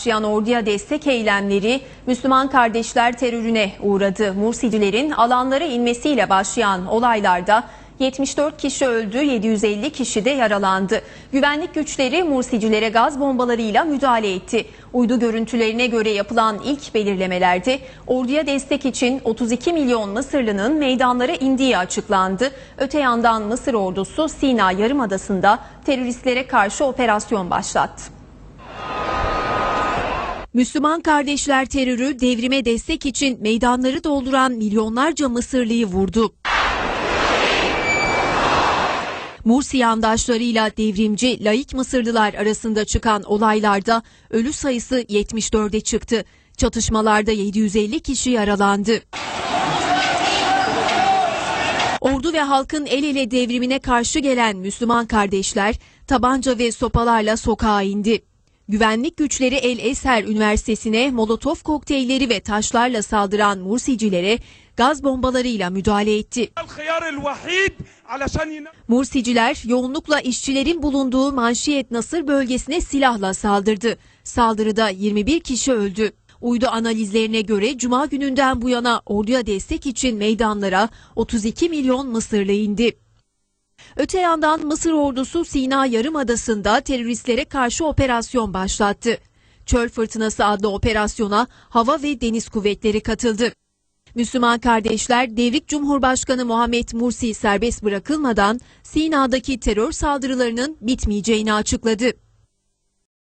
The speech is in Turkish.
başlayan orduya destek eylemleri Müslüman kardeşler terörüne uğradı. Mursicilerin alanlara inmesiyle başlayan olaylarda 74 kişi öldü, 750 kişi de yaralandı. Güvenlik güçleri Mursicilere gaz bombalarıyla müdahale etti. Uydu görüntülerine göre yapılan ilk belirlemelerde orduya destek için 32 milyon Mısırlı'nın meydanlara indiği açıklandı. Öte yandan Mısır ordusu Sina Yarımadası'nda teröristlere karşı operasyon başlattı. Müslüman kardeşler terörü devrime destek için meydanları dolduran milyonlarca Mısırlıyı vurdu. Mursi yandaşlarıyla devrimci laik Mısırlılar arasında çıkan olaylarda ölü sayısı 74'e çıktı. Çatışmalarda 750 kişi yaralandı. Ordu ve halkın el ele devrimine karşı gelen Müslüman kardeşler tabanca ve sopalarla sokağa indi. Güvenlik güçleri El Eser Üniversitesi'ne molotof kokteylleri ve taşlarla saldıran Mursicilere gaz bombalarıyla müdahale etti. Mursiciler yoğunlukla işçilerin bulunduğu Manşiyet Nasır bölgesine silahla saldırdı. Saldırıda 21 kişi öldü. Uydu analizlerine göre cuma gününden bu yana orduya destek için meydanlara 32 milyon Mısırlı indi. Öte yandan Mısır ordusu Sina Yarımadası'nda teröristlere karşı operasyon başlattı. Çöl Fırtınası adlı operasyona hava ve deniz kuvvetleri katıldı. Müslüman kardeşler Devrik Cumhurbaşkanı Muhammed Mursi serbest bırakılmadan Sina'daki terör saldırılarının bitmeyeceğini açıkladı.